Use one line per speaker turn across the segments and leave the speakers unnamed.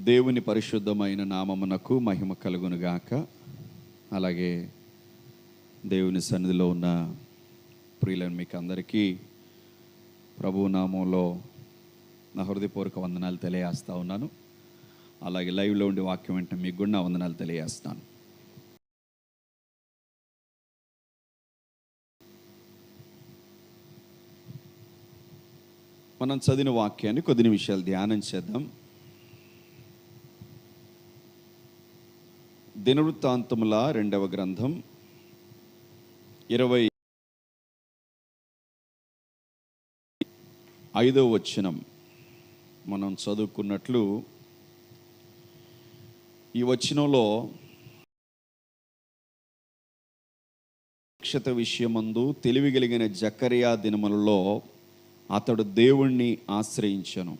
దేవుని పరిశుద్ధమైన నామమునకు మహిమ కలుగునుగాక. అలాగే దేవుని సన్నిధిలో ఉన్న ప్రియులను మీకు అందరికీ ప్రభు నామంలో నా హృదయపూర్వక వందనాలు తెలియజేస్తా ఉన్నాను. అలాగే లైవ్లో ఉండే వాక్యం వెంటనే మీకు కూడా నా వందనాలు తెలియజేస్తాను. మనం చదివిన వాక్యాన్ని కొద్ది నిమిషాలు ధ్యానం చేద్దాం. దినవృత్తాంతముల రెండవ గ్రంథం ఇరవై ఐదవ వచనం. మనం చదువుకున్నట్లు ఈ వచనంలో అక్షత విషయమందు తెలివి కలిగిన జకరియా దినములలో అతడు దేవుణ్ణి ఆశ్రయించను.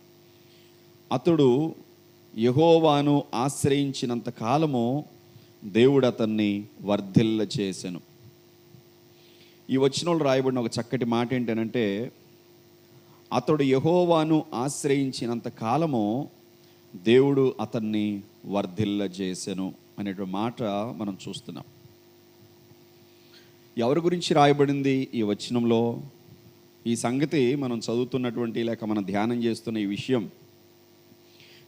అతడు యహోవాను ఆశ్రయించినంత కాలము దేవుడు అతన్ని వర్ధిల్ల చేసెను ఈ వచనంలో రాయబడిన ఒక చక్కటి మాట ఏంటనంటే అతడు యహోవాను ఆశ్రయించినంత కాలము దేవుడు అతన్ని వర్ధిల్ల చేసెను అనేటువంటి మాట మనం చూస్తున్నాం. ఎవరి గురించి రాయబడింది ఈ వచనంలో? ఈ సంగతి మనం చదువుతున్నటువంటి లేక మనం ధ్యానం చేస్తున్న ఈ విషయం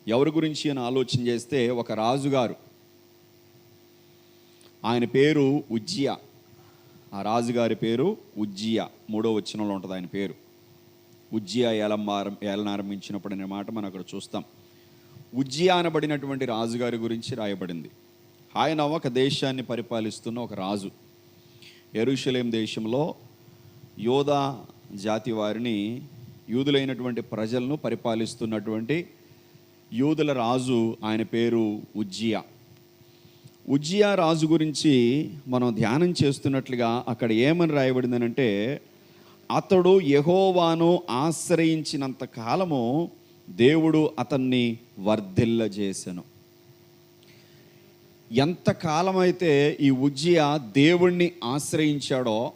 ఎవరి గురించి అని ఆలోచన చేస్తే ఒక రాజుగారు ఆయన పేరు ఉజ్జియా. ఆ రాజుగారి పేరు ఉజ్జియా. మూడో వచనంలో ఉంటుంది ఆయన పేరు. ఉజ్జియా ఏలంబారం ఏలనారంభించినప్పుడు అనే మాట మనం అక్కడ చూస్తాం. ఉజ్జియా అనబడినటువంటి రాజుగారి గురించి రాయబడింది. ఆయన ఒక దేశాన్ని పరిపాలిస్తున్న ఒక రాజు. ఎరుషలేం దేశంలో యోధా జాతి వారిని యూదులైనటువంటి ప్రజలను పరిపాలిస్తున్నటువంటి యూదుల రాజు ఆయన పేరు ఉజ్జియా. ఉజ్జియా రాజు గురించి మనం ధ్యానం చేస్తున్నట్లుగా అక్కడ ఏమని రాయబడిందనంటే అతడు యహోవాను ఆశ్రయించినంత కాలము దేవుడు అతన్ని వర్ధిల్లజేసెను. ఎంతకాలమైతే ఈ ఉజ్జియా దేవుణ్ణి ఆశ్రయించాడో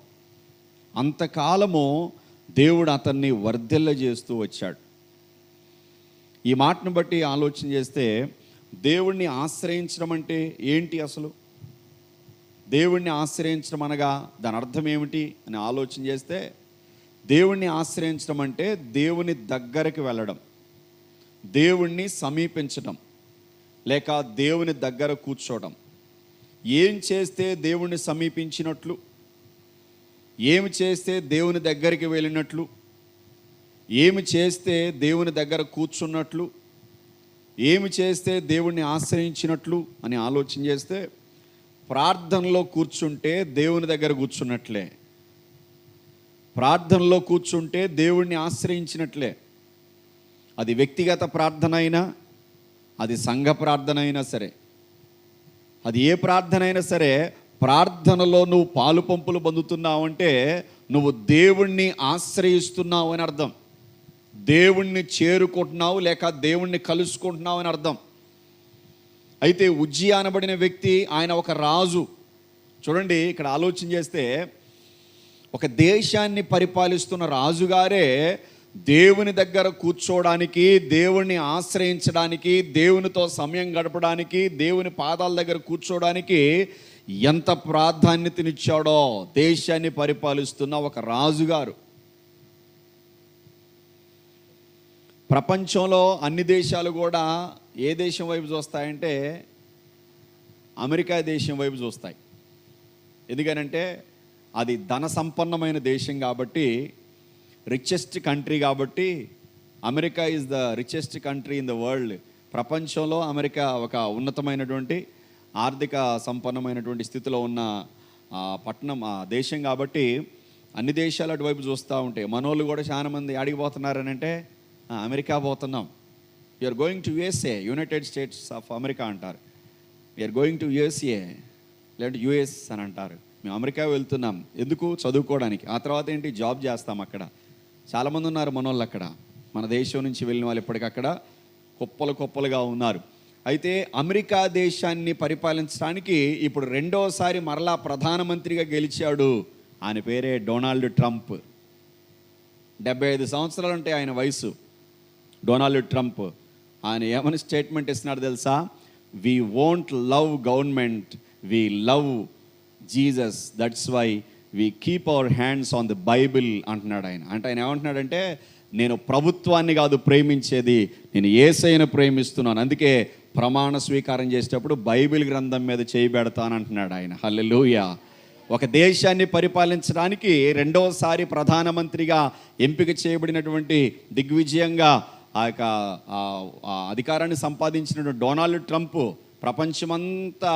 అంతకాలము దేవుడు అతన్ని వర్ధిల్ల చేస్తూ వచ్చాడు. ఈ మాటను బట్టి ఆలోచన చేస్తే దేవుణ్ణి ఆశ్రయించడం అంటే ఏంటి అసలు? దేవుణ్ణి ఆశ్రయించడం అనగా దాని అర్థం ఏమిటి అని ఆలోచన చేస్తే దేవుణ్ణి ఆశ్రయించడం అంటే దేవుని దగ్గరికి వెళ్ళడం దేవుణ్ణి సమీపించడం లేక దేవుని దగ్గర కూర్చోవడం. ఏం చేస్తే దేవుణ్ణి సమీపించినట్లు? ఏమి చేస్తే దేవుని దగ్గరికి వెళ్ళినట్లు? ఏమి చేస్తే దేవుని దగ్గర కూర్చున్నట్లు? ఏమి చేస్తే దేవుణ్ణి ఆశ్రయించినట్లు అని ఆలోచన చేస్తే ప్రార్థనలో కూర్చుంటే దేవుని దగ్గర కూర్చున్నట్లే. ప్రార్థనలో కూర్చుంటే దేవుణ్ణి ఆశ్రయించినట్లే. అది వ్యక్తిగత ప్రార్థన అయినా అది సంఘ ప్రార్థన అయినా సరే. అది ఏ ప్రార్థన అయినా సరే ప్రార్థనలో నువ్వు పాలు పంపులు పొందుతున్నావు అంటే నువ్వు దేవుణ్ణి ఆశ్రయిస్తున్నావు అని అర్థం. దేవుణ్ణి చేరుకుంటున్నావు లేక దేవుణ్ణి కలుసుకుంటున్నావు అని అర్థం. అయితే ఉజ్జి అనబడిన వ్యక్తి ఆయన ఒక రాజు. చూడండి ఇక్కడ ఆలోచన చేస్తే ఒక దేశాన్ని పరిపాలిస్తున్న రాజుగారే దేవుని దగ్గర కూర్చోవడానికి దేవుణ్ణి ఆశ్రయించడానికి దేవునితో సమయం గడపడానికి దేవుని పాదాల దగ్గర కూర్చోవడానికి ఎంత ప్రాధాన్యతనిచ్చాడో దేశాన్ని పరిపాలిస్తున్న ఒక రాజుగారు. ప్రపంచంలో అన్ని దేశాలు కూడా ఏ దేశం వైపు చూస్తాయంటే అమెరికా దేశం వైపు చూస్తాయి. ఎందుకనంటే అది ధన సంపన్నమైన దేశం కాబట్టి రిచెస్ట్ కంట్రీ కాబట్టి America is the richest country in the world ప్రపంచంలో అమెరికా ఒక ఉన్నతమైనటువంటి ఆర్థిక సంపన్నమైనటువంటి స్థితిలో ఉన్న పట్టణం ఆ దేశం కాబట్టి అన్ని దేశాలు అటువైపు చూస్తూ ఉంటాయి. మనోళ్ళు కూడా చాలా మంది అడిగిపోతున్నారని అంటే అమెరికా పోతున్నాం. You are going to USA United States of America అంటారు. We are going to USA లేదంటే యుఎస్ అని అంటారు. మేము అమెరికా వెళ్తున్నాం. ఎందుకు? చదువుకోవడానికి. ఆ తర్వాత ఏంటి? జాబ్ చేస్తాం అక్కడ. చాలామంది ఉన్నారు మనోళ్ళు అక్కడ. మన దేశం నుంచి వెళ్ళిన వాళ్ళు ఇప్పటికక్కడ కుప్పలు కుప్పలుగా ఉన్నారు. అయితే అమెరికా దేశాన్ని పరిపాలించడానికి ఇప్పుడు రెండోసారి మరలా ప్రధానమంత్రిగా గెలిచాడు ఆయన పేరే డొనాల్డ్ ట్రంప్. డెబ్బై ఐదు సంవత్సరాలు ఉంటాయి ఆయన వయసు. Donald Trump. ఆయన ఏమని స్టేట్మెంట్ ఇస్తున్నాడు తెలుసా? We won't love government we love Jesus that's why we keep our hands on the Bible అంటున్నాడు ఆయన. అంటే ఆయన ఏమంటున్నాడంటే నేను ప్రభుత్వాన్ని కాదు ప్రేమించేది నేను ఏసైను ప్రేమిస్తున్నాను. అందుకే ప్రమాణ స్వీకారం చేసేటప్పుడు బైబిల్ గ్రంథం మీద చేయబెడతానంటున్నాడు ఆయన. హల్లెలూయ. ఒక దేశాన్ని పరిపాలించడానికి రెండవసారి ప్రధానమంత్రిగా ఎంపిక చేయబడినటువంటి దిగ్విజయంగా ఆ యొక్క అధికారాన్ని సంపాదించిన డొనాల్డ్ ట్రంప్ ప్రపంచమంతా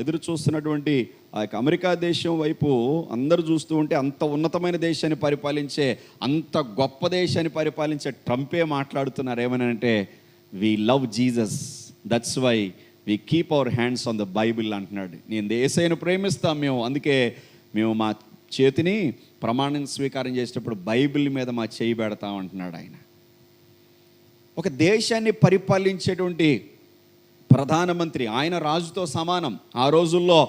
ఎదురు చూస్తున్నటువంటి ఆ యొక్క అమెరికా దేశం వైపు అందరూ చూస్తూ ఉంటే అంత ఉన్నతమైన దేశాన్ని పరిపాలించే అంత గొప్ప దేశాన్ని పరిపాలించే ట్రంపే మాట్లాడుతున్నారు. ఏమనంటే we love Jesus that's why we keep our hands on the Bible అంటున్నాడు. నేను దేశాన్ని ప్రేమిస్తాం మేము. అందుకే మేము మా చేతిని ప్రమాణం స్వీకారం చేసేటప్పుడు బైబిల్ మీద మా చేయి పెడతాం అంటున్నాడు ఆయన. ఒక దేశాన్ని పరిపాలించేటువంటి ప్రధానమంత్రి ఆయన రాజుతో సమానం. ఆ రోజుల్లో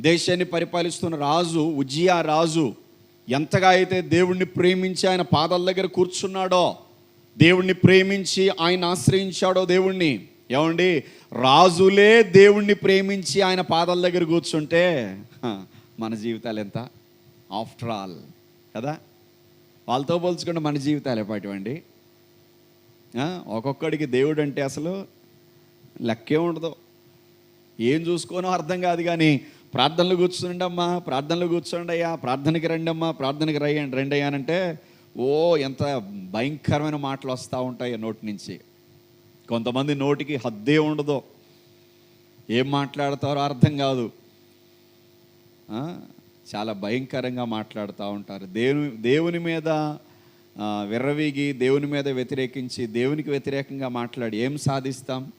దేశాన్ని పరిపాలిస్తున్న రాజు ఉజ్జియా రాజు ఎంతగా అయితే దేవుణ్ణి ప్రేమించి ఆయన పాదాల దగ్గర కూర్చున్నాడో దేవుణ్ణి ప్రేమించి ఆయన ఆశ్రయించాడో దేవుణ్ణి. ఏమండి? రాజులే దేవుణ్ణి ప్రేమించి ఆయన పాదాల దగ్గర కూర్చుంటే మన జీవితాలు ఎంత? ఆఫ్టర్ ఆల్ కదా? వాళ్ళతో పోల్చుకుంటే మన జీవితాలు ఎప్పటివండి? ఒక్కొక్కడికి దేవుడు అంటే అసలు లెక్కే ఉండదు. ఏం చూసుకోనో అర్థం కాదు కానీ ప్రార్థనలు కూర్చుండి అమ్మా ప్రార్థనలు కూర్చోండి అయ్యా ప్రార్థనకి రండి అమ్మా ప్రార్థనకి రయ్యండి రండి అయ్యా అంటే ఓ ఎంత భయంకరమైన మాటలు వస్తూ ఉంటాయి నోటి నుంచి. కొంతమంది నోటికి హద్దే ఉండదు. ఏం మాట్లాడతారో అర్థం కాదు. చాలా భయంకరంగా మాట్లాడుతూ ఉంటారు. దేవుని దేవుని మీద విర్రవీగి దేవుని మీద వ్యతిరేకించి దేవునికి వ్యతిరేకంగా మాట్లాడి ఏం సాధిస్తాం?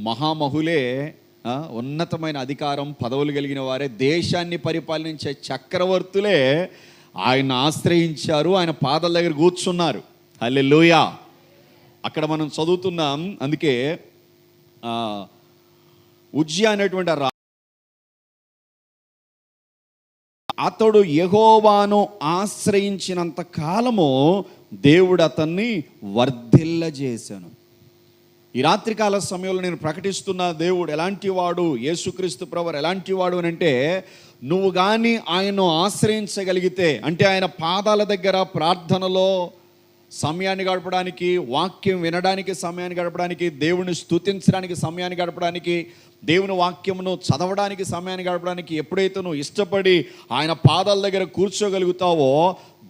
మహామహులే ఉన్నతమైన అధికారం పదవులు కలిగిన వారే దేశాన్ని పరిపాలించే చక్రవర్తులే ఆయన ఆశ్రయించారు ఆయన పాదల దగ్గర కూర్చున్నారు. హల్లెలూయా. అక్కడ మనం చదువుతున్నాం అందుకే ఉజ్జి అనేటువంటి అతడు యహోవాను ఆశ్రయించినంత కాలము దేవుడు అతన్ని వర్ధిల్లజేశాను. ఈ రాత్రికాల సమయంలో నేను ప్రకటిస్తున్న దేవుడు ఎలాంటి వాడు యేసుక్రీస్తు ప్రవర్ ఎలాంటి వాడు అని అంటే నువ్వు కానీ ఆయన్ను ఆశ్రయించగలిగితే అంటే ఆయన పాదాల దగ్గర ప్రార్థనలో సమయాన్ని గడపడానికి వాక్యం వినడానికి సమయాన్ని గడపడానికి దేవుని స్థుతించడానికి సమయాన్ని గడపడానికి దేవుని వాక్యమును చదవడానికి సమయాన్ని గడపడానికి ఎప్పుడైతే నువ్వు ఇష్టపడి ఆయన పాదాల దగ్గర కూర్చోగలుగుతావో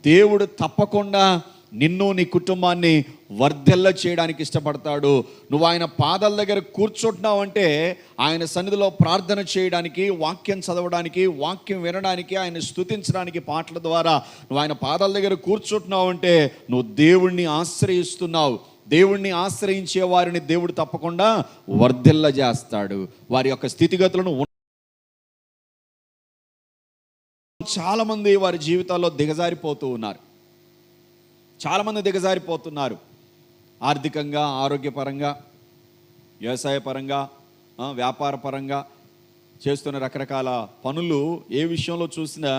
దేవుడు తప్పకుండా నిన్ను నీ కుటుంబాన్ని వర్ధెల్ల చేయడానికి ఇష్టపడతాడు. నువ్వు ఆయన పాదాల దగ్గర కూర్చుంటున్నావు అంటే ఆయన సన్నిధిలో ప్రార్థన చేయడానికి వాక్యం చదవడానికి వాక్యం వినడానికి ఆయన స్తుతించడానికి పాటల ద్వారా నువ్వు ఆయన పాదాల దగ్గర కూర్చుంటున్నావు అంటే నువ్వు దేవుణ్ణి ఆశ్రయిస్తున్నావు. దేవుణ్ణి ఆశ్రయించే వారిని దేవుడు తప్పకుండా వర్ధిల్ల చేస్తాడు. వారి యొక్క స్థితిగతులను చాలామంది వారి జీవితాల్లో దిగజారిపోతూ ఉన్నారు. చాలామంది దిగజారిపోతున్నారు. ఆర్థికంగా ఆరోగ్యపరంగా వ్యవసాయపరంగా వ్యాపారపరంగా చేస్తున్న రకరకాల పనులు ఏ విషయంలో చూసినా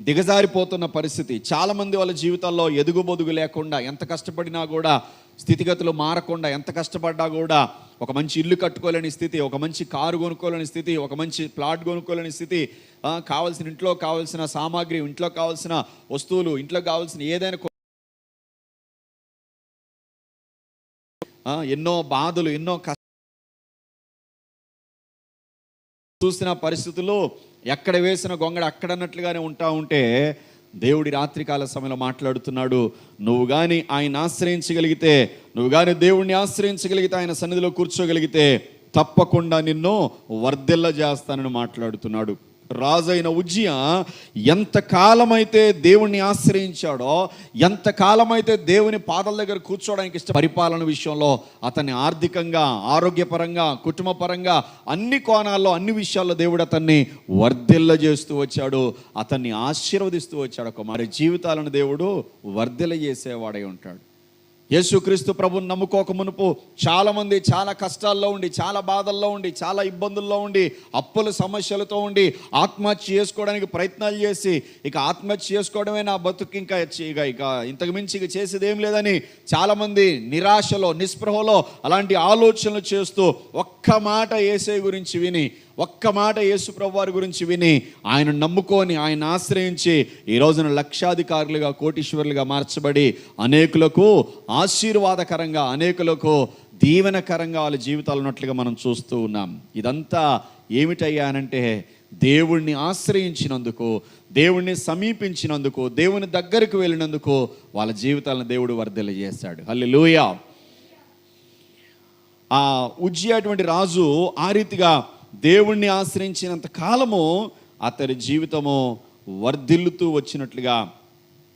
దిగజారిపోతున్న పరిస్థితి. చాలామంది వాళ్ళ జీవితాల్లో ఎదుగుబొదుగు లేకుండా ఎంత కష్టపడినా కూడా స్థితిగతులు మారకుండా ఎంత కష్టపడ్డా కూడా ఒక మంచి ఇల్లు కట్టుకోలేని స్థితి ఒక మంచి కారు కొనుక్కోలేని స్థితి ఒక మంచి ప్లాట్ కొనుక్కోలేని స్థితి కావాల్సిన ఇంట్లో కావాల్సిన సామాగ్రి ఇంట్లో కావాల్సిన వస్తువులు ఇంట్లో కావాల్సిన ఏదైనా ఎన్నో బాధలు ఎన్నో కష్ట చూసిన పరిస్థితుల్లో ఎక్కడ వేసిన గొంగడ అక్కడన్నట్లుగానే ఉంటా ఉంటే దేవుడి రాత్రికాల సమయంలో మాట్లాడుతున్నాడు నువ్వు కానీ ఆయన ఆశ్రయించగలిగితే నువ్వు కానీ దేవుణ్ణి ఆశ్రయించగలిగితే ఆయన సన్నిధిలో కూర్చోగలిగితే తప్పకుండా నిన్ను వర్ధిల్ల చేస్తానని మాట్లాడుతున్నాడు. రాజైన ఉజ్జియ ఎంతకాలమైతే దేవుణ్ణి ఆశ్రయించాడో ఎంతకాలమైతే దేవుని పాదల దగ్గర కూర్చోవడానికి ఇష్ట పరిపాలన విషయంలో అతన్ని ఆర్థికంగా ఆరోగ్యపరంగా కుటుంబపరంగా అన్ని కోణాల్లో అన్ని విషయాల్లో దేవుడు అతన్ని వర్ధిల్ల చేస్తూ వచ్చాడు. అతన్ని ఆశీర్వదిస్తూ వచ్చాడు. ఒక మరి జీవితాలను దేవుడు వర్ధిల్ల చేసేవాడై ఉంటాడు. యేసుక్రీస్తు ప్రభుని నమ్ముకోక మునుపు చాలామంది చాలా కష్టాల్లో ఉండి చాలా బాధల్లో ఉండి చాలా ఇబ్బందుల్లో ఉండి అప్పుల సమస్యలతో ఉండి ఆత్మహత్య చేసుకోవడానికి ప్రయత్నాలు చేసి ఇక ఆత్మహత్య చేసుకోవడమే నా బతుకు. ఇంకా ఇక ఇక ఇంతకు మించి ఇక చేసేది ఏం లేదని చాలామంది నిరాశలో నిస్పృహలో అలాంటి ఆలోచనలు చేస్తూ ఒక్క మాట ఏసై గురించి విని ఒక్క మాట యేసు వారి గురించి విని ఆయన నమ్ముకొని ఆయన ఆశ్రయించి ఈ రోజున లక్షాధికారులుగా కోటీశ్వరులుగా మార్చబడి అనేకులకు ఆశీర్వాదకరంగా అనేకులకు దీవెనకరంగా వాళ్ళ జీవితాలు ఉన్నట్లుగా మనం చూస్తూ ఉన్నాం. ఇదంతా ఏమిటయ్యానంటే దేవుణ్ణి ఆశ్రయించినందుకు దేవుణ్ణి సమీపించినందుకు దేవుని దగ్గరకు వెళ్ళినందుకు వాళ్ళ జీవితాలను దేవుడు వర్ధలు చేశాడు. హల్లెలూయా! ఆ ఉజ్జి అటువంటి రాజు ఆ రీతిగా దేవుణ్ణి ఆశ్రయించినంత కాలము అతని జీవితము వర్ధిల్లుతూ వచ్చినట్లుగా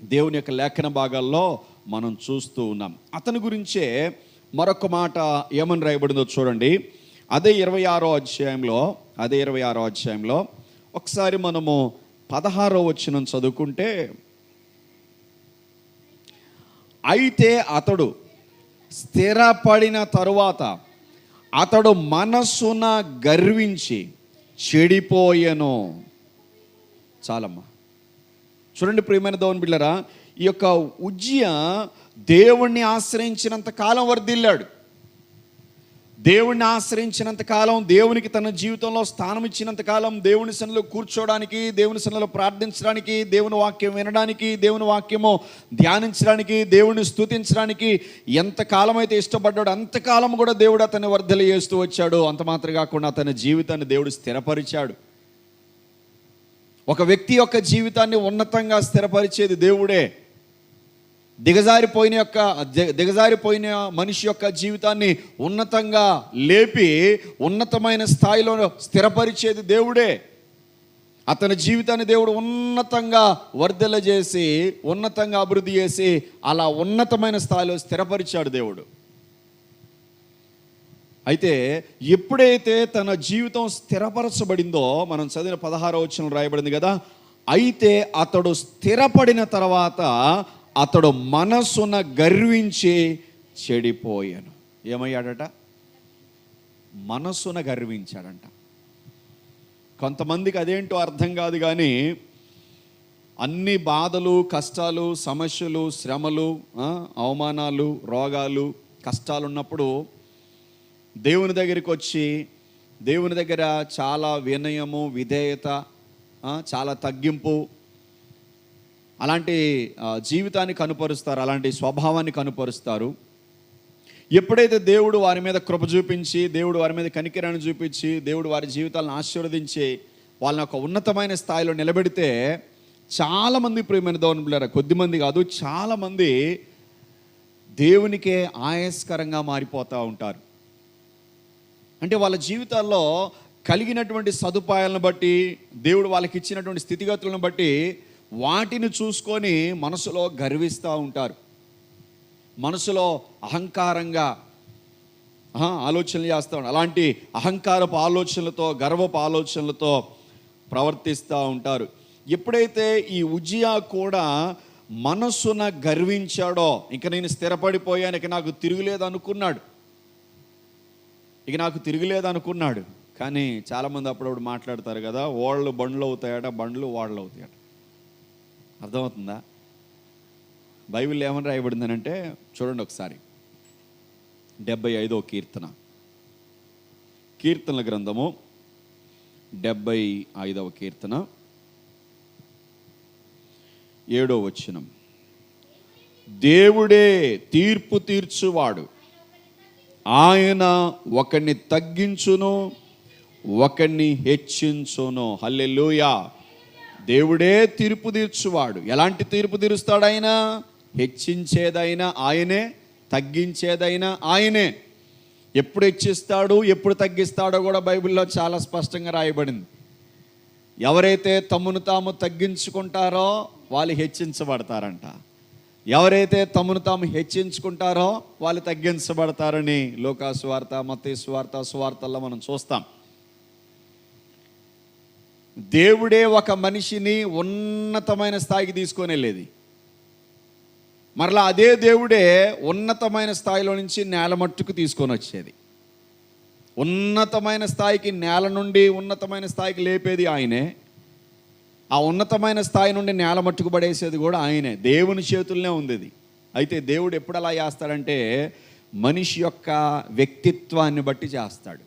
దేవుని యొక్క లేఖన భాగాల్లో మనం చూస్తూ ఉన్నాం. అతని గురించే మరొక మాట ఏమని రాయబడిందో చూడండి. అదే ఇరవై ఆరో అధ్యాయంలో అదే ఇరవై ఆరో అధ్యాయంలో ఒకసారి మనము పదహారో వచ్చిన చదువుకుంటే అయితే అతడు స్థిరపడిన తరువాత అతడు మనస్సున గర్వించి చెడిపోయెను. చాలమ్మా. చూడండి ప్రియమైన దోవన్ బిళ్ళరా ఈ యొక్క ఉజ్జయ దేవుణ్ణి ఆశ్రయించినంత కాలం వర్దిల్లాడు. దేవుణ్ణి ఆశ్రయించినంత కాలం దేవునికి తన జీవితంలో స్థానం ఇచ్చినంత కాలం దేవుని సన్నిలో కూర్చోవడానికి దేవుని సన్నిలో ప్రార్థించడానికి దేవుని వాక్యం వినడానికి దేవుని వాక్యము ధ్యానించడానికి దేవుని స్థుతించడానికి ఎంత కాలం అయితే ఇష్టపడ్డాడో అంతకాలం కూడా దేవుడు అతన్ని వర్ధలు చేస్తూ వచ్చాడు. అంత మాత్రం కాకుండా అతని జీవితాన్ని దేవుడు స్థిరపరిచాడు. ఒక వ్యక్తి యొక్క జీవితాన్ని ఉన్నతంగా స్థిరపరిచేది దేవుడే. దిగజారిపోయిన యొక్క దిగజారిపోయిన మనిషి యొక్క జీవితాన్ని ఉన్నతంగా లేపి ఉన్నతమైన స్థాయిలో స్థిరపరిచేది దేవుడే. అతని జీవితాన్ని దేవుడు ఉన్నతంగా వర్ధల చేసి ఉన్నతంగా అభివృద్ధి చేసి అలా ఉన్నతమైన స్థాయిలో స్థిరపరిచాడు దేవుడు. అయితే ఎప్పుడైతే తన జీవితం స్థిరపరచబడిందో మనం చదివిన పదహారో వచ్చిన రాయబడింది కదా అయితే అతడు స్థిరపడిన తర్వాత అతడు మనస్సున గర్వించి చెడిపోయాను. ఏమయ్యాడట? మనస్సున గర్వించాడంట. కొంతమందికి అదేంటో అర్థం కాదు కానీ అన్ని బాధలు కష్టాలు సమస్యలు శ్రమలు అవమానాలు రోగాలు కష్టాలు ఉన్నప్పుడు దేవుని దగ్గరికి వచ్చి దేవుని దగ్గర చాలా వినయము విధేయత చాలా తగ్గింపు అలాంటి జీవితాన్ని కనుపరుస్తారు అలాంటి స్వభావాన్ని కనుపరుస్తారు. ఎప్పుడైతే దేవుడు వారి మీద కృప చూపించి దేవుడు వారి మీద కనికిరాన్ని చూపించి దేవుడు వారి జీవితాలను ఆశీర్వదించి వాళ్ళని ఒక ఉన్నతమైన స్థాయిలో నిలబెడితే చాలామంది ప్రియమైన దోవన కొద్దిమంది కాదు చాలామంది దేవునికే ఆయాస్కరంగా మారిపోతూ ఉంటారు. అంటే వాళ్ళ జీవితాల్లో కలిగినటువంటి సదుపాయాలను బట్టి దేవుడు వాళ్ళకి ఇచ్చినటువంటి స్థితిగతులను బట్టి వాటిని చూసుకొని మనసులో గర్విస్తూ ఉంటారు. మనసులో అహంకారంగా ఆలోచనలు చేస్తూ ఉంటారు. అలాంటి అహంకారపు ఆలోచనలతో గర్వపు ఆలోచనలతో ప్రవర్తిస్తూ ఉంటారు. ఎప్పుడైతే ఈ ఉజియా కూడా మనస్సున గర్వించాడో ఇక నేను స్థిరపడిపోయాను ఇక నాకు తిరుగులేదు అనుకున్నాడు ఇక నాకు తిరుగులేదు అనుకున్నాడు కానీ చాలామంది అప్పుడప్పుడు మాట్లాడతారు కదా ఓళ్ళు బండ్లు అవుతాయట బండ్లు ఓడలు అవుతాయట అర్థమవుతుందా? బైబిల్ ఏమని రాయబడిందనంటే చూడండి ఒకసారి. డెబ్బై ఐదో కీర్తన. కీర్తనల గ్రంథము డెబ్బై ఐదవ కీర్తన. ఏడో వచనం. దేవుడే తీర్పు తీర్చువాడు. ఆయన ఒకరిని తగ్గించును ఒకరిని హెచ్చించును. హల్లెలూయా! దేవుడే తీర్పు తీర్చువాడు. ఎలాంటి తీర్పు తీరుస్తాడు ఆయన హెచ్చించేదైనా ఆయనే తగ్గించేదైనా ఆయనే. ఎప్పుడు హెచ్చిస్తాడు ఎప్పుడు తగ్గిస్తాడో కూడా బైబిల్లో చాలా స్పష్టంగా రాయబడింది. ఎవరైతే తమను తాము తగ్గించుకుంటారో వాళ్ళు హెచ్చించబడతారంట. ఎవరైతే తమను తాము హెచ్చించుకుంటారో వాళ్ళు తగ్గించబడతారని లోకా సువార్త మత సువార్తల్లో మనం చూస్తాం. దేవుడే ఒక మనిషిని ఉన్నతమైన స్థాయికి తీసుకొని వెళ్ళేది. మరలా అదే దేవుడే ఉన్నతమైన స్థాయిలో నుంచి నేల మట్టుకు తీసుకొని వచ్చేది. ఉన్నతమైన స్థాయికి నేల నుండి ఉన్నతమైన స్థాయికి లేపేది ఆయనే. ఆ ఉన్నతమైన స్థాయి నుండి నేల మట్టుకు పడేసేది కూడా ఆయనే. దేవుని చేతుల్లోనే ఉంది ఇది అయితే దేవుడు ఎప్పుడు అలా చేస్తాడంటే మనిషి యొక్క వ్యక్తిత్వాన్ని బట్టి చేస్తాడు.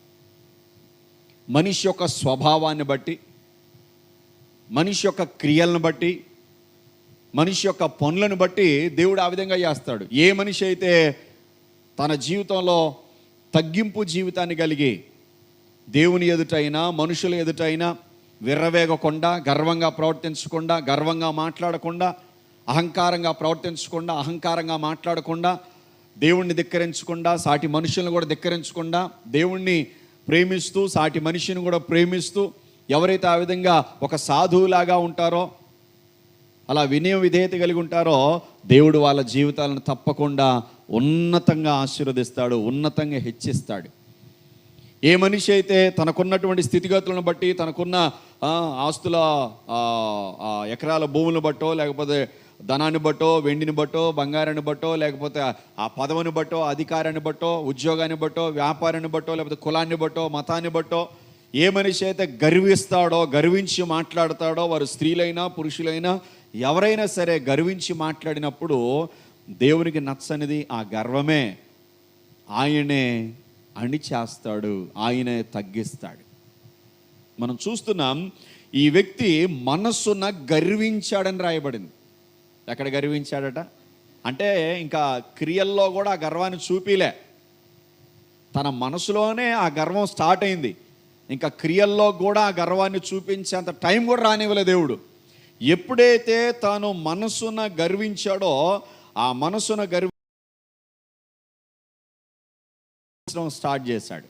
మనిషి యొక్క స్వభావాన్ని బట్టి మనిషి యొక్క క్రియలను బట్టి మనిషి యొక్క పనులను బట్టి దేవుడు ఆ విధంగా చేస్తాడు. ఏ మనిషి అయితే తన జీవితంలో తగ్గింపు జీవితాన్ని కలిగి దేవుని ఎదుటైనా మనుషుల ఎదుటైనా విర్రవేగకుండా గర్వంగా ప్రవర్తించకుండా గర్వంగా మాట్లాడకుండా అహంకారంగా ప్రవర్తించకుండా అహంకారంగా మాట్లాడకుండా దేవుణ్ణి ధిక్కరించకుండా సాటి మనుషులను కూడా ధిక్కరించకుండా దేవుణ్ణి ప్రేమిస్తూ సాటి మనిషిని కూడా ప్రేమిస్తూ ఎవరైతే ఆ విధంగా ఒక సాధువులాగా ఉంటారో అలా వినయ విధేయత కలిగి ఉంటారో దేవుడు వాళ్ళ జీవితాలను తప్పకుండా ఉన్నతంగా ఆశీర్వదిస్తాడు ఉన్నతంగా హెచ్చిస్తాడు. ఏ మనిషి అయితే తనకున్నటువంటి స్థితిగతులను బట్టి తనకున్న ఆస్తుల ఎకరాల భూములను బట్టో లేకపోతే ధనాన్ని బట్టో వెండిని బట్టో బంగారాన్ని బట్టో లేకపోతే ఆ పదవిని బట్టో అధికారాన్ని బట్టో ఉద్యోగాన్ని బట్టో వ్యాపారాన్ని బట్టో లేకపోతే కులాన్ని బట్టో మతాన్ని బట్టో ఏ మనిషి అయితే గర్విస్తాడో గర్వించి మాట్లాడతాడో వారు స్త్రీలైనా పురుషులైనా ఎవరైనా సరే గర్వించి మాట్లాడినప్పుడు దేవునికి నచ్చనిది ఆ గర్వమే. ఆయనే అణిచేస్తాడు ఆయనే తగ్గిస్తాడు. మనం చూస్తున్నాం ఈ వ్యక్తి మనస్సున గర్వించాడని రాయబడింది. ఎక్కడ గర్వించాడట? అంటే ఇంకా క్రియల్లో కూడా ఆ గర్వాన్ని చూపిలే. తన మనసులోనే ఆ గర్వం స్టార్ట్ అయింది. ఇంకా క్రియల్లో కూడా ఆ గర్వాన్ని చూపించేంత టైం కూడా రానివ్వలే దేవుడు. ఎప్పుడైతే తాను మనసున గర్వించాడో ఆ మనసున గర్వించడం స్టార్ట్ చేశాడు.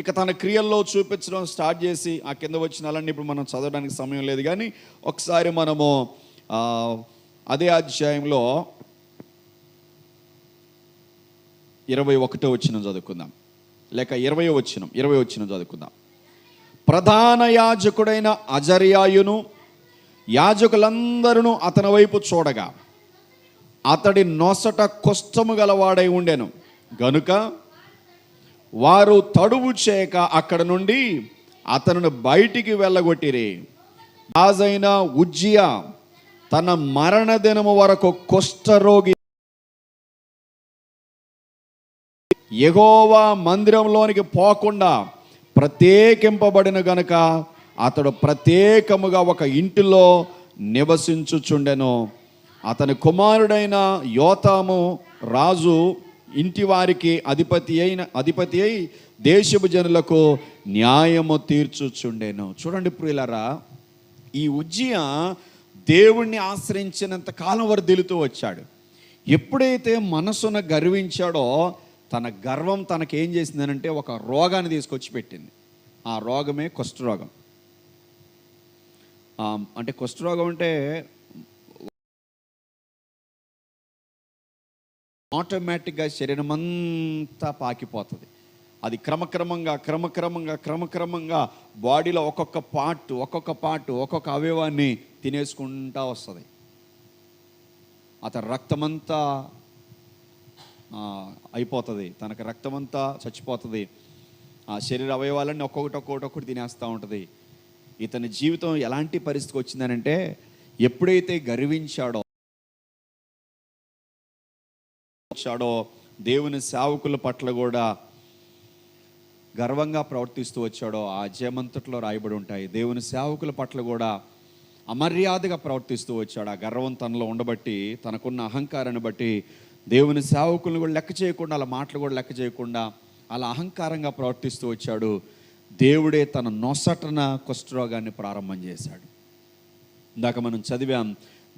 ఇక తన క్రియల్లో చూపించడం స్టార్ట్ చేసి ఆ కింద వచ్చినాలన్నీ ఇప్పుడు మనం చదవడానికి సమయం లేదు కానీ ఒకసారి మనము అదే అధ్యాయంలో ఇరవై ఒకటో వచ్చిన చదువుకుందాం. లేక ఇరవై వచ్చిన ఇరవై వచ్చిన చదువుకుందాం. ప్రధాన యాజకుడైన అజర్యాయును యాజకులందరూ అతని వైపు చూడగా అతడి నొసట కుష్టము గలవాడై ఉండెను. గనుక వారు తడువు చేయక అక్కడ నుండి అతను బయటికి వెళ్ళగొట్టిరి. రాజైన ఉజ్జియా తన మరణ దినము వరకు కుష్ఠరోగి ఎగోవా మందిరంలోనికి పోకుండా ప్రత్యేకింపబడిన గనుక అతడు ప్రత్యేకముగా ఒక ఇంటిలో నివసించుచుండెను. అతని కుమారుడైన యోతాము రాజు ఇంటి వారికి అధిపతి అయిన అధిపతి అయి దేశపు జనులకు న్యాయము తీర్చుచుండెను. చూడండి ప్రియులరా ఈ ఉజ్జియ దేవుణ్ణి ఆశ్రయించినంత కాలం వర్ధిల్లుతూ వచ్చాడు. ఎప్పుడైతే మనసును గర్వించాడో తన గర్వం తనకేం చేసిందనంటే ఒక రోగాన్ని తీసుకొచ్చి పెట్టింది. ఆ రోగమే కుష్ఠరోగం అంటే కుష్ఠరోగం అంటే ఆటోమేటిక్గా శరీరం అంతా పాకిపోతుంది. అది క్రమక్రమంగా క్రమక్రమంగా క్రమక్రమంగా బాడీలో ఒక్కొక్క పార్ట్ ఒక్కొక్క పార్ట్ ఒక్కొక్క అవయవాన్ని తినేసుకుంటా వస్తుంది. అతని రక్తమంతా అయిపోతుంది. తనకు రక్తమంతా చచ్చిపోతుంది. ఆ శరీర అవయవాలన్నీ ఒక్కొక్కటి ఒక్కొక్కటి ఒక్కటి తినేస్తూ ఉంటుంది. ఇతని జీవితం ఎలాంటి పరిస్థితికి వచ్చిందనంటే ఎప్పుడైతే గర్వించాడో వచ్చాడో దేవుని సేవకుల పట్ల కూడా గర్వంగా ప్రవర్తిస్తూ వచ్చాడో ఆ జయమంతట్లో రాయబడి ఉంటాయి. దేవుని సేవకుల పట్ల కూడా అమర్యాదగా ప్రవర్తిస్తూ వచ్చాడు. ఆ గర్వం తనలో ఉండబట్టి తనకున్న అహంకారాన్ని బట్టి దేవుని సేవకులను కూడా లెక్క చేయకుండా అలా మాటలు కూడా లెక్క చేయకుండా అలా అహంకారంగా ప్రవర్తిస్తూ వచ్చాడు. దేవుడే తన నొసటన కుష్ఠరోగాన్ని ప్రారంభం చేశాడు. ఇందాక మనం చదివాం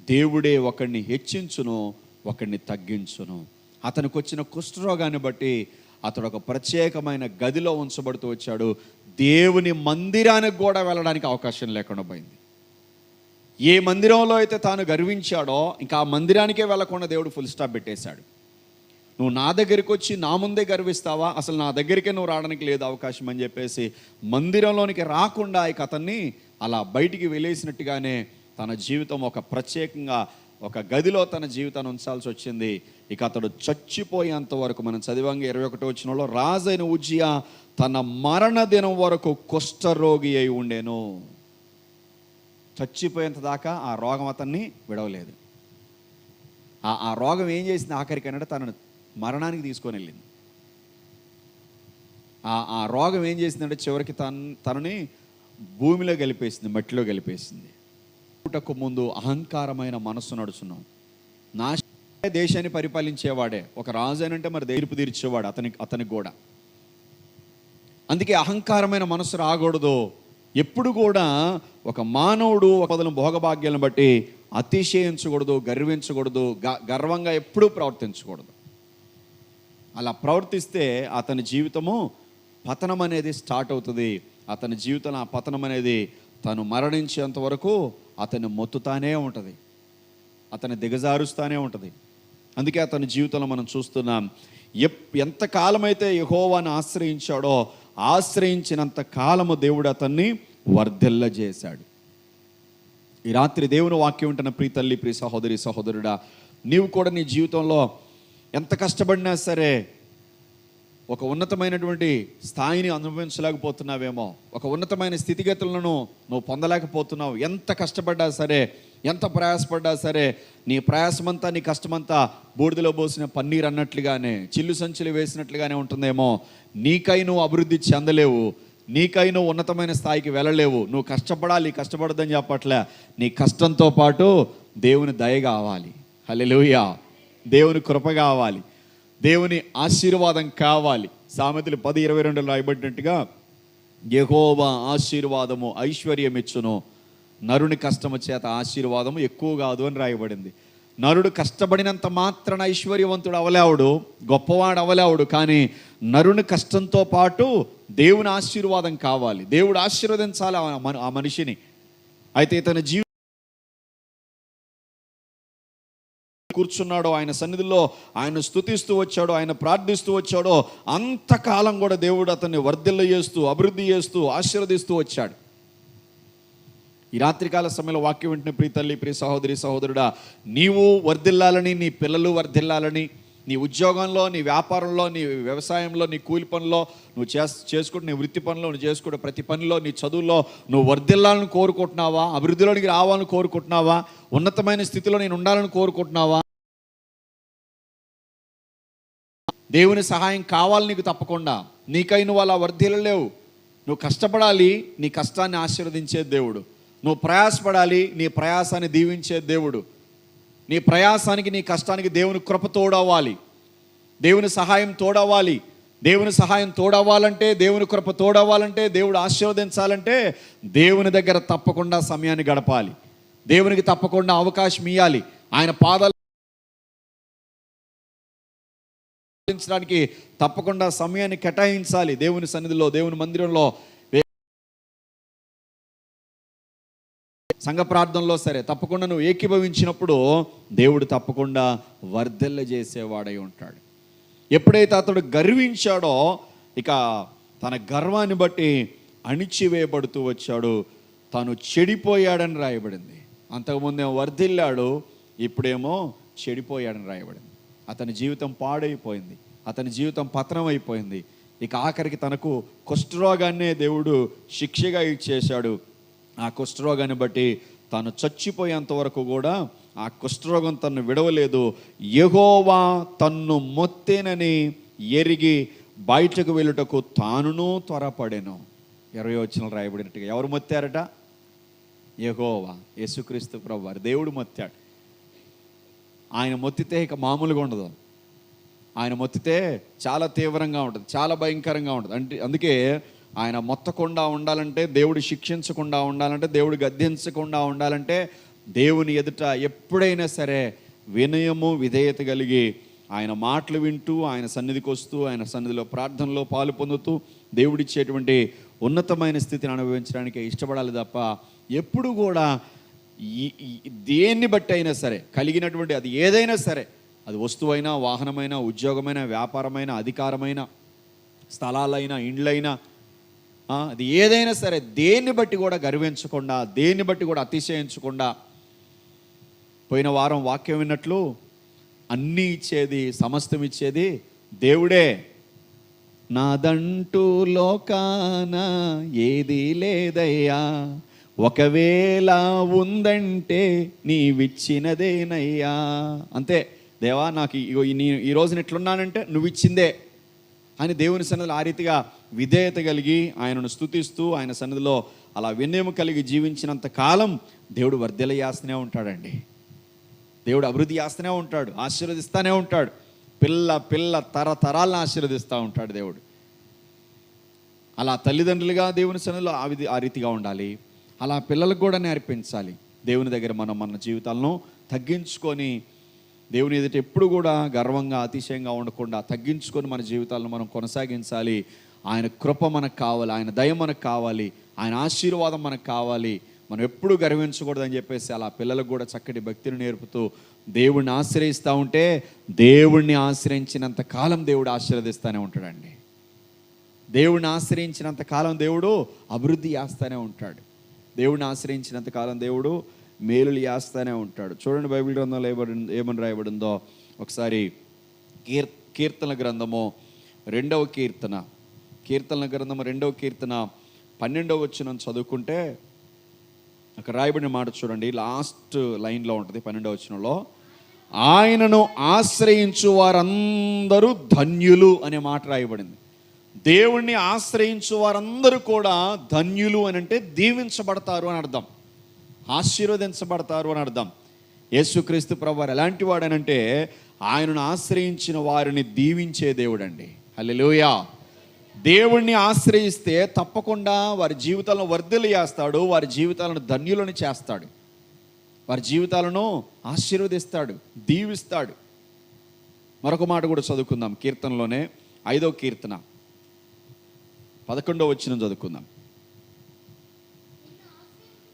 దేవుడే ఒకడిని హెచ్చించును ఒకడిని తగ్గించును. అతనికి వచ్చిన కుష్ఠరోగాన్ని బట్టి అతడు ఒక ప్రత్యేకమైన గదిలో ఉంచబడుతూ వచ్చాడు. దేవుని మందిరానికి కూడా వెళ్ళడానికి అవకాశం లేకుండా పోయింది. ఏ మందిరంలో అయితే తాను గర్వించాడో ఇంకా ఆ మందిరానికే వెళ్ళకుండా దేవుడు ఫుల్ స్టాప్ పెట్టేశాడు. నువ్వు నా దగ్గరికి వచ్చి నా ముందే గర్విస్తావా? అసలు నా దగ్గరికే నువ్వు రావడానికి లేదు అవకాశం అని చెప్పేసి మందిరంలోనికి రాకుండా ఇక అతన్ని అలా బయటికి వెళ్ళేసినట్టుగానే తన జీవితం ఒక ప్రత్యేకంగా ఒక గదిలో తన జీవితాన్ని ఉంచాల్సి వచ్చింది. ఇక అతడు చచ్చిపోయేంత వరకు మనం చదివంగా ఇరవై ఒకటో వచ్చినలో రాజైన ఉజ్జియా తన మరణ దినం వరకు కుష్ఠరోగి అయి ఉండేను. చచ్చిపోయేంత దాకా ఆ రోగం అతన్ని విడవలేదు. ఆ ఆ రోగం ఏం చేసింది ఆఖరికి అంటే తనను మరణానికి తీసుకొని వెళ్ళింది. ఆ ఆ రోగం ఏం చేసిందంటే చివరికి తన తనని భూమిలో గలిపేసింది మట్టిలో గలిపేసింది పుట్టకు ముందు అహంకారమైన మనస్సు నడుచున్నాం నా దేశాన్ని పరిపాలించేవాడే ఒక రాజు అంటే మరి తీర్పు తీర్చేవాడు అతని అతనికి కూడా అందుకే అహంకారమైన మనసు రాకూడదు. ఎప్పుడు కూడా ఒక మానవుడు ఒక పదలను భోగభాగ్యాలను బట్టి అతిశయించకూడదు గర్వించకూడదు గ- గర్వంగా ఎప్పుడూ ప్రవర్తించకూడదు. అలా ప్రవర్తిస్తే అతని జీవితము పతనం అనేది స్టార్ట్ అవుతుంది. అతని జీవితంలో ఆ పతనం అనేది తను మరణించేంత వరకు అతను మొత్తుతానే ఉంటుంది. అతను దిగజారుస్తానే ఉంటుంది. అందుకే అతని జీవితంలో మనం చూస్తున్నాం ఎప్ ఎంత కాలమైతే యహోవాని ఆశ్రయించాడో ఆశ్రయించినంత కాలము దేవుడు అతన్ని వర్ధిల్ల చేశాడు. ఈ రాత్రి దేవుని వాక్యం ఉంటున్న ప్రీ తల్లి ప్రీ సహోదరి సహోదరుడా నీవు కూడా నీ జీవితంలో ఎంత కష్టపడినా సరే ఒక ఉన్నతమైనటువంటి స్థాయిని అనుభవించలేకపోతున్నావేమో ఒక ఉన్నతమైన స్థితిగతులను నువ్వు పొందలేకపోతున్నావు. ఎంత కష్టపడ్డా సరే ఎంత ప్రయాసపడ్డా సరే నీ ప్రయాసమంతా నీ కష్టమంతా బూడిదలో పోసిన పన్నీర్ అన్నట్లుగానే చిల్లు సంచులు వేసినట్లుగానే ఉంటుందేమో నీకై నువ్వు అభివృద్ధి చెందలేవు. నీకై నువ్వు ఉన్నతమైన స్థాయికి వెళ్ళలేవు. నువ్వు కష్టపడాలి కష్టపడదని చెప్పట్లే. నీ కష్టంతో పాటు దేవుని దయ కావాలి. హలెలుయా దేవుని కృప కావాలి. దేవుని ఆశీర్వాదం కావాలి. సామెతలు పది ఇరవై రెండులో రాయబడినట్టుగా యహోవా ఆశీర్వాదము ఐశ్వర్యం ఇచ్చును నరుని కష్టము చేత ఆశీర్వాదము ఎక్కువ కాదు అని రాయబడింది. నరుడు కష్టపడినంత మాత్రాన ఐశ్వర్యవంతుడు అవలేవుడు గొప్పవాడు అవలేవుడు కానీ నరుని కష్టంతో పాటు దేవుని ఆశీర్వాదం కావాలి. దేవుడు ఆశీర్వదించాలి ఆ ఆ మనిషిని. అయితే ఇతని జీవి కూర్చున్నాడో ఆయన సన్నిధిలో ఆయన స్థుతిస్తూ వచ్చాడో ఆయన ప్రార్థిస్తూ వచ్చాడో అంతకాలం కూడా దేవుడు అతన్ని వర్ధిల్ల చేస్తూ అభివృద్ధి చేస్తూ ఆశీర్వదిస్తూ వచ్చాడు. ఈ రాత్రికాల సమయంలో వాక్యం వింటున్న ప్రీ తల్లి ప్రియ సహోదరి సహోదరుడా నీవు వర్ధిల్లాలని నీ పిల్లలు వర్ధిల్లాలని నీ ఉద్యోగంలో నీ వ్యాపారంలో నీ వ్యవసాయంలో నీ కూలి పనిలో నువ్వు చేస్ చేసుకుంటు నీ వృత్తి పనిలో నువ్వు చేసుకుంటే ప్రతి పనిలో నీ చదువులో నువ్వు వర్ధిల్లాలని కోరుకుంటున్నావా? అభివృద్ధిలోనికి రావాలని కోరుకుంటున్నావా? ఉన్నతమైన స్థితిలో నేను ఉండాలని కోరుకుంటున్నావా? దేవుని సహాయం కావాలి నీకు తప్పకుండా. నీకై నువ్వు అలా వర్ధిల్లలేవు. నువ్వు కష్టపడాలి నీ కష్టాన్ని ఆశీర్వదించే దేవుడు. నువ్వు ప్రయాసపడాలి నీ ప్రయాసాన్ని దీవించే దేవుడు. నీ ప్రయాసానికి నీ కష్టానికి దేవుని కృప తోడవ్వాలి. దేవుని సహాయం తోడవ్వాలి. దేవుని సహాయం తోడవ్వాలంటే దేవుని కృప తోడవ్వాలంటే దేవుడు ఆశీర్వదించాలంటే దేవుని దగ్గర తప్పకుండా సమయాన్ని గడపాలి. దేవునికి తప్పకుండా అవకాశం ఇవ్వాలి ఆయన పాదాలు తప్పకుండా సమయాన్ని కేటాయించాలి దేవుని సన్నిధిలో దేవుని మందిరంలో. సంఘ ప్రార్థనలో సరే తప్పకుండా నువ్వు ఏకీభవించినప్పుడు దేవుడు తప్పకుండా వర్ధెల్ల చేసేవాడై ఉంటాడు. ఎప్పుడైతే అతడు గర్వించాడో ఇక తన గర్వాన్ని బట్టి అణిచివేయబడుతూ వచ్చాడు. తాను చెడిపోయాడని రాయబడింది. అంతకుముందేమో వర్ధిల్లాడు ఇప్పుడేమో చెడిపోయాడని రాయబడింది. అతని జీవితం పాడైపోయింది. అతని జీవితం పతనం అయిపోయింది ఇక ఆఖరికి తనకు కుష్ఠరోగాన్నే దేవుడు శిక్షగా ఇచ్చేశాడు. ఆ కుష్ఠరోగాన్ని బట్టి తాను చచ్చిపోయేంత వరకు కూడా ఆ కుష్ఠరోగం తను విడవలేదు. యెహోవా తన్ను మొత్తేనని ఎరిగి బయటకు వెళ్ళుటకు తానును త్వరపడెను. ఇరవై వచ్చిన రాయబడినట్టుగా ఎవరు మొత్తారట? యెహోవా యేసుక్రీస్తు ప్రభువారు. దేవుడు మొత్తాడు. ఆయన మొత్తితే ఇక మామూలుగా ఉండదు. ఆయన మొత్తితే చాలా తీవ్రంగా ఉంటుంది చాలా భయంకరంగా ఉంటుంది. అంటే అందుకే ఆయన మొత్తకుండా ఉండాలంటే దేవుడు శిక్షించకుండా ఉండాలంటే దేవుడు గద్దించకుండా ఉండాలంటే దేవుని ఎదుట ఎప్పుడైనా సరే వినయము విధేయత కలిగి ఆయన మాటలు వింటూ ఆయన సన్నిధికి వస్తూ ఆయన సన్నిధిలో ప్రార్థనలో పాలు పొందుతూ దేవుడిచ్చేటువంటి ఉన్నతమైన స్థితిని అనుభవించడానికి ఇష్టపడాలి తప్ప ఎప్పుడు కూడా దేన్ని బట్టి అయినా సరే కలిగినటువంటి అది ఏదైనా సరే అది వస్తువైనా వాహనమైనా ఉద్యోగమైన వ్యాపారమైన అధికారమైన స్థలాలైనా ఇండ్లైనా అది ఏదైనా సరే దేన్ని బట్టి కూడా గర్వించకుండా దేన్ని బట్టి కూడా అతిశయించకుండా పోయిన వారం వాక్యం విన్నట్లు అన్నీ ఇచ్చేది సమస్తం ఇచ్చేది దేవుడే. నాదంటూ లోకాన ఏది లేదయ్యా. ఒకవేళ ఉందంటే నీవిచ్చినదేనయ్యా. అంతే. దేవా నాకు ఈ- నేను ఈ రోజున ఎట్లున్నానంటే నువ్వు ఇచ్చిందే అని దేవుని సన్నిధిలో ఆ రీతిగా విధేయత కలిగి ఆయనను స్తుతిస్తూ ఆయన సన్నిధిలో అలా వినయము కలిగి జీవించినంత కాలం దేవుడు వర్ధలయాస్తూనే ఉంటాడండి. దేవుడు అభివృద్ధి చేస్తూనే ఉంటాడు ఆశీర్వదిస్తూనే ఉంటాడు. పిల్ల పిల్ల తరతరాలను ఆశీర్వదిస్తూ ఉంటాడు దేవుడు. అలా తల్లిదండ్రులుగా దేవుని సన్నిధిలో ఆ విధి ఆ రీతిగా ఉండాలి. అలా పిల్లలకు కూడా నేర్పించాలి. దేవుని దగ్గర మనం మన జీవితాలను తగ్గించుకొని దేవుని ఎదుట ఎప్పుడు కూడా గర్వంగా అతిశయంగా ఉండకుండా తగ్గించుకొని మన జీవితాలను మనం కొనసాగించాలి. ఆయన కృప మనకు కావాలి ఆయన దయ మనకు కావాలి ఆయన ఆశీర్వాదం మనకు కావాలి. మనం ఎప్పుడు గర్వించకూడదని చెప్పేసి అలా పిల్లలకు కూడా చక్కటి భక్తిని నేర్పుతూ దేవుణ్ణి ఆశ్రయిస్తూ ఉంటే దేవుణ్ణి ఆశ్రయించినంత కాలం దేవుడు ఆశీర్వదిస్తూనే ఉంటాడండి. దేవుణ్ణి ఆశ్రయించినంత కాలం దేవుడు అభివృద్ధి చేస్తూనే ఉంటాడు. దేవుడిని ఆశ్రయించినంత కాలం దేవుడు మేలులు చేస్తూనే ఉంటాడు. చూడండి బైబిల్ గ్రంథంలో ఏమని ఏమని రాయబడిందో? ఒకసారి కీర్ కీర్తన గ్రంథము రెండవ కీర్తన. కీర్తన గ్రంథము రెండవ కీర్తన పన్నెండవ వచ్చిన చదువుకుంటే అక్కడ రాయబడిన మాట చూడండి. లాస్ట్ లైన్లో ఉంటుంది పన్నెండవ వచ్చినలో ఆయనను ఆశ్రయించు వారందరూ ధన్యులు అనే మాట రాయబడింది. దేవుణ్ణి ఆశ్రయించు వారందరూ కూడా ధన్యులు అని అంటే దీవించబడతారు అని అర్థం. ఆశీర్వదించబడతారు అని అర్థం. యేసుక్రీస్తు ప్రభువారు ఎలాంటి వాడనంటే ఆయనను ఆశ్రయించిన వారిని దీవించే దేవుడండి. హలోయా దేవుణ్ణి ఆశ్రయిస్తే తప్పకుండా వారి జీవితాలను వర్ధలు చేస్తాడు వారి జీవితాలను ధన్యులను చేస్తాడు. వారి జీవితాలను ఆశీర్వదిస్తాడు దీవిస్తాడు. మరొక మాట కూడా చదువుకుందాం కీర్తనలోనే ఐదో కీర్తన. పదకొండో వచ్చిన చదువుకుందాం.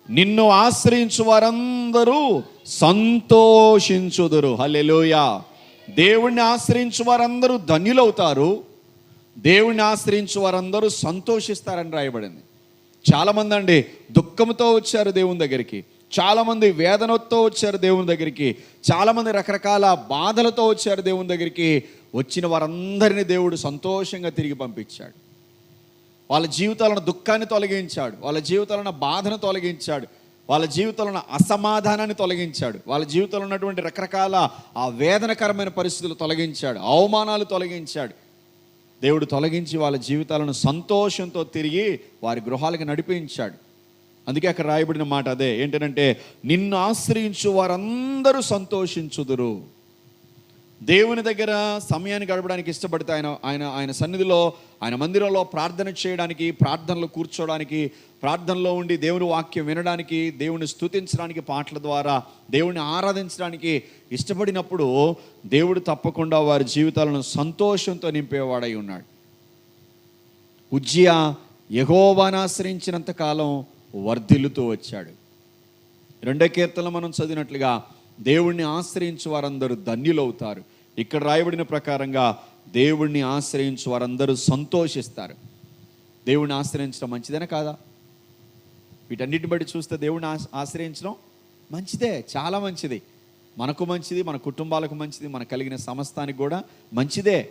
నిన్ను ఆశ్రయించు వారందరూ సంతోషించుదురు. హలెలోయా దేవుణ్ణి ఆశ్రయించు వారందరూ ధన్యులవుతారు. దేవుణ్ణి ఆశ్రయించు వారందరూ సంతోషిస్తారని రాయబడింది. చాలామంది అండి దుఃఖంతో వచ్చారు దేవుని దగ్గరికి. చాలామంది వేదనతో వచ్చారు దేవుని దగ్గరికి. చాలామంది రకరకాల బాధలతో వచ్చారు దేవుని దగ్గరికి. వచ్చిన వారందరినీ దేవుడు సంతోషంగా తిరిగి పంపించాడు. వాళ్ళ జీవితాలను దుఃఖాన్ని తొలగించాడు వాళ్ళ జీవితాలను బాధను తొలగించాడు వాళ్ళ జీవితంలో అసమాధానాన్ని తొలగించాడు వాళ్ళ జీవితంలో ఉన్నటువంటి రకరకాల ఆ వేదనకరమైన పరిస్థితులు తొలగించాడు అవమానాలు తొలగించాడు. దేవుడు తొలగించి వాళ్ళ జీవితాలను సంతోషంతో తిరిగి వారి గృహాలకు నడిపించాడు. అందుకే అక్కడ రాయబడిన మాట అదే ఏంటంటే నిన్ను ఆశ్రయించు వారందరూ సంతోషించుదురు. దేవుని దగ్గర సమయాన్ని గడపడానికి ఇష్టపడితే ఆయన ఆయన ఆయన సన్నిధిలో ఆయన మందిరంలో ప్రార్థన చేయడానికి ప్రార్థనలు కూర్చోడానికి ప్రార్థనలో ఉండి దేవుని వాక్యం వినడానికి దేవుని స్థుతించడానికి పాటల ద్వారా దేవుని ఆరాధించడానికి ఇష్టపడినప్పుడు దేవుడు తప్పకుండా వారి జీవితాలను సంతోషంతో నింపేవాడై ఉన్నాడు. ఉజ్జియా యహోవానాశ్రయించినంత కాలం వర్ధిల్లుతూ వచ్చాడు. రెండో కీర్తనలు మనం చదివినట్లుగా దేవుణ్ణి ఆశ్రయించు వారందరూ ధన్యులవుతారు. ఇక్కడ రాయబడిన ప్రకారంగా దేవుణ్ణి ఆశ్రయించు వారందరూ సంతోషిస్తారు. దేవుణ్ణి ఆశ్రయించడం మంచిదేనా కాదా? వీటన్నిటిని బట్టి చూస్తే దేవుణ్ణి ఆశ్రయించడం మంచిదే చాలా మంచిది. మనకు మంచిది మన కుటుంబాలకు మంచిది మన కలిగిన సమస్తానికి కూడా మంచిదే.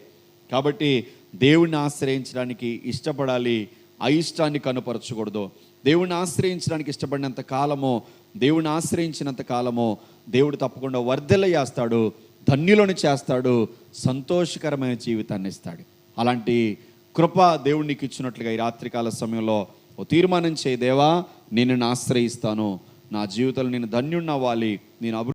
కాబట్టి దేవుణ్ణి ఆశ్రయించడానికి ఇష్టపడాలి అయిష్టాన్ని కనుపరచకూడదు. దేవుణ్ణి ఆశ్రయించడానికి ఇష్టపడినంత కాలము దేవుణ్ణి ఆశ్రయించినంత కాలము దేవుడు తప్పకుండా వర్ధెల చేస్తాడు ధన్యులను చేస్తాడు సంతోషకరమైన జీవితాన్ని ఇస్తాడు. అలాంటి కృప దేవునికి ఇచ్చినట్లుగా ఈ రాత్రికాల సమయంలో ఓ తీర్మానం చేయి దేవా నేను నిన్ను ఆశ్రయిస్తాను. నా జీవితంలో నేను ధన్యుణ్ణవ్వాలి నేను అభివృద్ధి